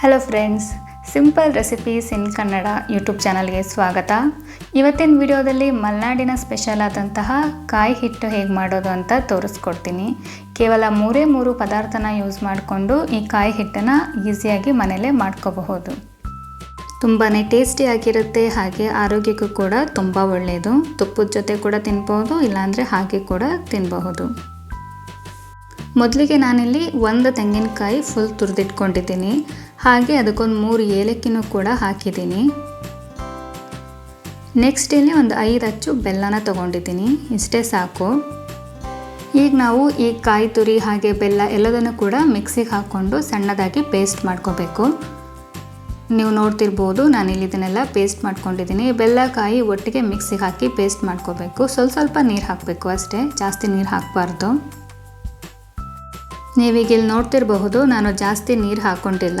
Hello friends simple recipes in Kannada YouTube ಚಾನಲ್ಗೆ ಸ್ವಾಗತ. ಇವತ್ತಿನ ವಿಡಿಯೋದಲ್ಲಿ ಮಲೆನಾಡಿನ ಸ್ಪೆಷಲ್ ಆದಂತಹ ಕಾಯಿ ಹಿಟ್ಟು ಹೇಗೆ ಮಾಡೋದು ಅಂತ ತೋರಿಸ್ಕೊಡ್ತೀನಿ. ಕೇವಲ ಮೂರೇ ಮೂರು ಪದಾರ್ಥನ ಯೂಸ್ ಮಾಡಿಕೊಂಡು ಈ ಕಾಯಿ ಹಿಟ್ಟನ್ನು ಈಸಿಯಾಗಿ ಮನೆಯಲ್ಲೇ ಮಾಡ್ಕೋಬಹುದು. ತುಂಬಾ ಟೇಸ್ಟಿಯಾಗಿರುತ್ತೆ ಹಾಗೆ ಆರೋಗ್ಯಕ್ಕೂ ಕೂಡ ತುಂಬ ಒಳ್ಳೆಯದು ತುಪ್ಪದ ಜೊತೆ ಕೂಡ ತಿನ್ಬೋದು, ಇಲ್ಲಾಂದರೆ ಹಾಗೆ ಕೂಡ ತಿನ್ನಬಹುದು ಮೊದಲಿಗೆ ನಾನಿಲ್ಲಿ ಒಂದು ತೆಂಗಿನಕಾಯಿ ಫುಲ್ ತುರಿದಿಟ್ಕೊಂಡಿದ್ದೀನಿ. ಹಾಗೆ ಅದಕ್ಕೊಂದು ಮೂರು ಏಲಕ್ಕಿನೂ ಕೂಡ ಹಾಕಿದ್ದೀನಿ. ನೆಕ್ಸ್ಟ್ ಇಲ್ಲಿ ಒಂದು ಐದು ಅಚ್ಚು ಬೆಲ್ಲನ ತೊಗೊಂಡಿದ್ದೀನಿ. ಇಷ್ಟೇ ಸಾಕು. ಈಗ ನಾವು ಈ ಕಾಯಿ ತುರಿ ಹಾಗೆ ಬೆಲ್ಲ ಎಲ್ಲದನ್ನು ಕೂಡ ಮಿಕ್ಸಿಗೆ ಹಾಕ್ಕೊಂಡು ಸಣ್ಣದಾಗಿ ಪೇಸ್ಟ್ ಮಾಡ್ಕೋಬೇಕು. ನೀವು ನೋಡ್ತಿರ್ಬೋದು ನಾನಿಲ್ಲಿ ಇದನ್ನೆಲ್ಲ ಪೇಸ್ಟ್ ಮಾಡ್ಕೊಂಡಿದ್ದೀನಿ. ಬೆಲ್ಲ, ಕಾಯಿ ಒಟ್ಟಿಗೆ ಮಿಕ್ಸಿಗೆ ಹಾಕಿ ಪೇಸ್ಟ್ ಮಾಡ್ಕೋಬೇಕು. ಸ್ವಲ್ಪ ಸ್ವಲ್ಪ ನೀರು ಹಾಕಬೇಕು ಅಷ್ಟೇ. ಜಾಸ್ತಿ ನೀರು ಹಾಕಬಾರ್ದು. ನೀವೀಗ ಇಲ್ಲಿ ನೋಡ್ತಿರಬಹುದು, ನಾನು ಜಾಸ್ತಿ ನೀರು ಹಾಕ್ಕೊಂಡಿಲ್ಲ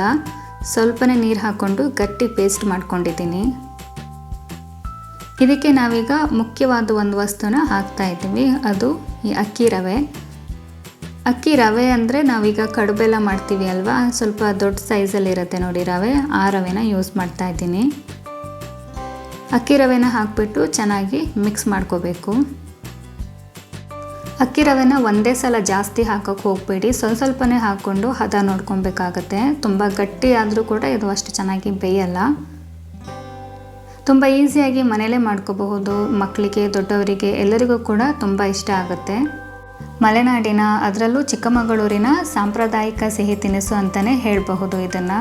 ಸ್ವಲ್ಪನೇ ನೀರು ಹಾಕ್ಕೊಂಡು ಗಟ್ಟಿ ಪೇಸ್ಟ್ ಮಾಡ್ಕೊಂಡಿದ್ದೀನಿ. ಇದಕ್ಕೆ ನಾವೀಗ ಮುಖ್ಯವಾದ ಒಂದು ವಸ್ತುನ ಹಾಕ್ತಾ ಇದ್ದೀವಿ, ಅದು ಈ ಅಕ್ಕಿ ರವೆ. ಅಕ್ಕಿ ರವೆ ಅಂದರೆ ನಾವೀಗ ಕಡುಬೆಲ್ಲ ಮಾಡ್ತೀವಿ ಅಲ್ವಾ? ಸ್ವಲ್ಪ ದೊಡ್ಡ ಸೈಜಲ್ಲಿ ಇರುತ್ತೆ ನೋಡಿ ರವೆ, ಆ ರವೆನ ಯೂಸ್ ಮಾಡ್ತಾ ಇದ್ದೀನಿ. ಅಕ್ಕಿ ರವೆನ ಹಾಕಿಬಿಟ್ಟು ಚೆನ್ನಾಗಿ ಮಿಕ್ಸ್ ಮಾಡ್ಕೋಬೇಕು. ಅಕ್ಕಿ ರವೆನ ಒಂದೇ ಸಲ ಜಾಸ್ತಿ ಹಾಕೋಕ್ಕೆ ಹೋಗಬೇಡಿ. ಸ್ವಲ್ಪ ಸ್ವಲ್ಪನೇ ಹಾಕ್ಕೊಂಡು ಹದ ನೋಡ್ಕೊಬೇಕಾಗತ್ತೆ. ತುಂಬ ಗಟ್ಟಿ ಆದರೂ ಕೂಡ ಇದು ಅಷ್ಟು ಚೆನ್ನಾಗಿ ಬೇಯಲ್ಲ. ತುಂಬ ಈಸಿಯಾಗಿ ಮನೇಲೇ ಮಾಡ್ಕೋಬಹುದು. ಮಕ್ಕಳಿಗೆ, ದೊಡ್ಡವರಿಗೆ ಎಲ್ಲರಿಗೂ ಕೂಡ ತುಂಬ ಇಷ್ಟ ಆಗುತ್ತೆ. ಮಲೆನಾಡಿನ, ಅದರಲ್ಲೂ ಚಿಕ್ಕಮಗಳೂರಿನ ಸಾಂಪ್ರದಾಯಿಕ ಸಿಹಿ ತಿನಿಸು ಅಂತಲೇ ಹೇಳಬಹುದು ಇದನ್ನು.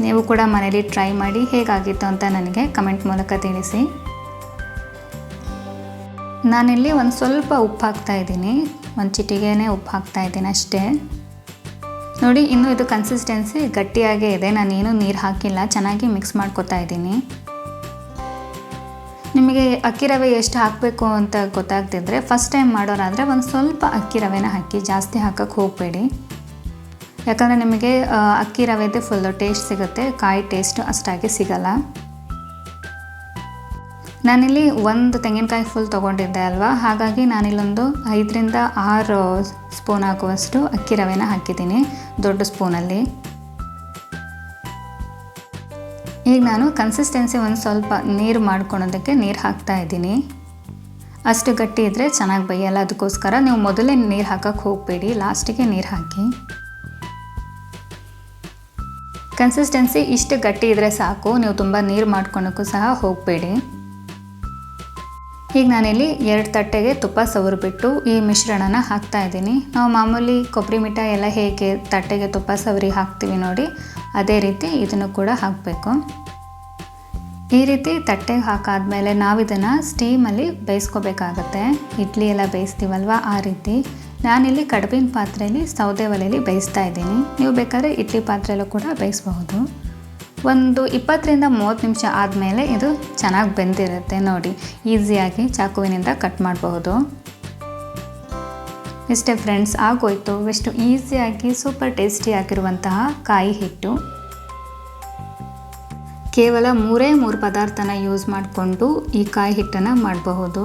ನೀವು ಕೂಡ ಮನೇಲಿ ಟ್ರೈ ಮಾಡಿ ಹೇಗಾಗಿತ್ತು ಅಂತ ನನಗೆ ಕಮೆಂಟ್ ಮೂಲಕ ತಿಳಿಸಿ. ನಾನಿಲ್ಲಿ ಒಂದು ಸ್ವಲ್ಪ ಉಪ್ಪು ಹಾಕ್ತಾ ಇದ್ದೀನಿ. ಒಂದು ಚಿಟಿಗೆನೇ ಉಪ್ಪು ಹಾಕ್ತಾ ಇದ್ದೀನಿ ಅಷ್ಟೇ. ನೋಡಿ, ಇನ್ನೂ ಇದು ಕನ್ಸಿಸ್ಟೆನ್ಸಿ ಗಟ್ಟಿಯಾಗೇ ಇದೆ. ನಾನೇನು ನೀರು ಹಾಕಿಲ್ಲ. ಚೆನ್ನಾಗಿ ಮಿಕ್ಸ್ ಮಾಡ್ಕೊತಾ ಇದ್ದೀನಿ. ನಿಮಗೆ ಅಕ್ಕಿ ರವೆ ಎಷ್ಟು ಹಾಕಬೇಕು ಅಂತ ಗೊತ್ತಾಗ್ತಿದ್ರೆ ಫಸ್ಟ್ ಟೈಮ್ ಮಾಡೋರಾದರೆ ಒಂದು ಸ್ವಲ್ಪ ಅಕ್ಕಿ ರವೆನ ಹಾಕಿ, ಜಾಸ್ತಿ ಹಾಕೋಕ್ಕೆ ಹೋಗಬೇಡಿ. ಯಾಕಂದರೆ ನಿಮಗೆ ಅಕ್ಕಿ ರವೆದೇ ಫುಲ್ಲು ಟೇಸ್ಟ್ ಸಿಗುತ್ತೆ. ಕಾಯಿ ಟೇಸ್ಟ್ ಅಷ್ಟಾಗಿ ಸಿಗಲ್ಲ. ನಾನಿಲ್ಲಿ ಒಂದು ತೆಂಗಿನಕಾಯಿ ಫುಲ್ ತೊಗೊಂಡಿದ್ದೆ ಅಲ್ವಾ? ಹಾಗಾಗಿ ನಾನಿಲ್ಲೊಂದು ಐದರಿಂದ ಆರು ಸ್ಪೂನ್ ಹಾಕುವಷ್ಟು ಅಕ್ಕಿ ರವೆನ ಹಾಕಿದ್ದೀನಿ, ದೊಡ್ಡ ಸ್ಪೂನಲ್ಲಿ ಈಗ ನಾನು ಕನ್ಸಿಸ್ಟೆನ್ಸಿ ಒಂದು ಸ್ವಲ್ಪ ನೀರು ಮಾಡ್ಕೊಳೋದಕ್ಕೆ ನೀರು ಹಾಕ್ತಾ ಇದ್ದೀನಿ. ಅಷ್ಟು ಗಟ್ಟಿ ಇದ್ದರೆ ಚೆನ್ನಾಗಿ ಬೇಯಲ್ಲ, ಅದಕ್ಕೋಸ್ಕರ ನೀವು ಮೊದಲೇ ನೀರು ಹಾಕೋಕ್ಕೆ ಹೋಗಬೇಡಿ ಲಾಸ್ಟಿಗೆ ನೀರು ಹಾಕಿ. ಕನ್ಸಿಸ್ಟೆನ್ಸಿ ಇಷ್ಟು ಗಟ್ಟಿ ಇದ್ದರೆ ಸಾಕು, ನೀವು ತುಂಬ ನೀರು ಮಾಡ್ಕೊಳಕ್ಕೂ ಸಹ ಹೋಗಬೇಡಿ. ಈಗ ನಾನಿಲ್ಲಿ ಎರಡು ತಟ್ಟೆಗೆ ತುಪ್ಪ ಸವರಿಬಿಟ್ಟು ಈ ಮಿಶ್ರಣನ ಹಾಕ್ತಾ ಇದ್ದೀನಿ. ನಾವು ಮಾಮೂಲಿ ಕೊಬ್ಬರಿ ಮಿಠಾಯಿ ಎಲ್ಲ ಹೇಗೆ ತಟ್ಟೆಗೆ ತುಪ್ಪ ಸವರಿ ಹಾಕ್ತೀವಿ ನೋಡಿ, ಅದೇ ರೀತಿ ಇದನ್ನು ಕೂಡ ಹಾಕಬೇಕು. ಈ ರೀತಿ ತಟ್ಟೆಗೆ ಹಾಕಾದ್ಮೇಲೆ ನಾವು ಇದನ್ನು ಸ್ಟೀಮಲ್ಲಿ ಬೇಯಿಸ್ಕೋಬೇಕಾಗತ್ತೆ. ಇಡ್ಲಿ ಎಲ್ಲ ಬೇಯಿಸ್ತೀವಲ್ವ? ಆ ರೀತಿ. ನಾನಿಲ್ಲಿ ಕಡುಬಿನ ಪಾತ್ರೆಯಲ್ಲಿ ಸೌದೆ ಒಲೆಯಲ್ಲಿ ಬೇಯಿಸ್ತಾ ಇದ್ದೀನಿ. ನೀವು ಬೇಕಾದರೆ ಇಡ್ಲಿ ಪಾತ್ರೆಯಲ್ಲೂ ಕೂಡ ಬೇಯಿಸಬಹುದು. ಒಂದು ಇಪ್ಪತ್ತರಿಂದ ಮೂವತ್ತು ನಿಮಿಷ ಆದಮೇಲೆ ಇದು ಚೆನ್ನಾಗಿ ಬೆಂದಿರುತ್ತೆ ನೋಡಿ. ಈಸಿಯಾಗಿ ಚಾಕುವಿನಿಂದ ಕಟ್ ಮಾಡಬಹುದು. ಇಷ್ಟೇ ಫ್ರೆಂಡ್ಸ್, ಆಗೋಯ್ತು. ಎಷ್ಟು ಈಸಿಯಾಗಿ, ಸೂಪರ್ ಟೇಸ್ಟಿಯಾಗಿರುವಂತಹ ಕಾಯಿ ಹಿಟ್ಟು. ಕೇವಲ ಮೂರೇ ಮೂರು ಪದಾರ್ಥನ ಯೂಸ್ ಮಾಡಿಕೊಂಡು ಈ ಕಾಯಿ ಹಿಟ್ಟನ್ನು ಮಾಡಬಹುದು.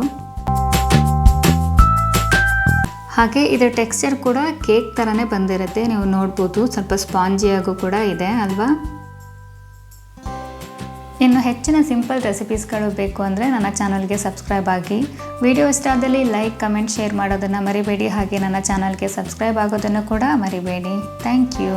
ಹಾಗೆ ಇದರ ಟೆಕ್ಸ್ಚರ್ ಕೂಡ ಕೇಕ್ ಥರನೇ ಬಂದಿರುತ್ತೆ. ನೀವು ನೋಡ್ಬೋದು, ಸ್ವಲ್ಪ ಸ್ಪಾಂಜಿಯಾಗೂ ಕೂಡ ಇದೆ ಅಲ್ವಾ? ಇನ್ನು ಹೆಚ್ಚಿನ ಸಿಂಪಲ್ ರೆಸಿಪೀಸ್ಗಳು ಬೇಕು ಅಂದರೆ ನನ್ನ ಚಾನಲ್ಗೆ ಸಬ್ಸ್ಕ್ರೈಬ್ ಆಗಿ. ವಿಡಿಯೋ ಇಷ್ಟ ಆದಲ್ಲಿ ಲೈಕ್, ಕಮೆಂಟ್, ಶೇರ್ ಮಾಡೋದನ್ನು ಮರಿಬೇಡಿ. ಹಾಗೆ ನನ್ನ ಚಾನಲ್ಗೆ ಸಬ್ಸ್ಕ್ರೈಬ್ ಆಗೋದನ್ನು ಕೂಡ ಮರಿಬೇಡಿ. Thank you.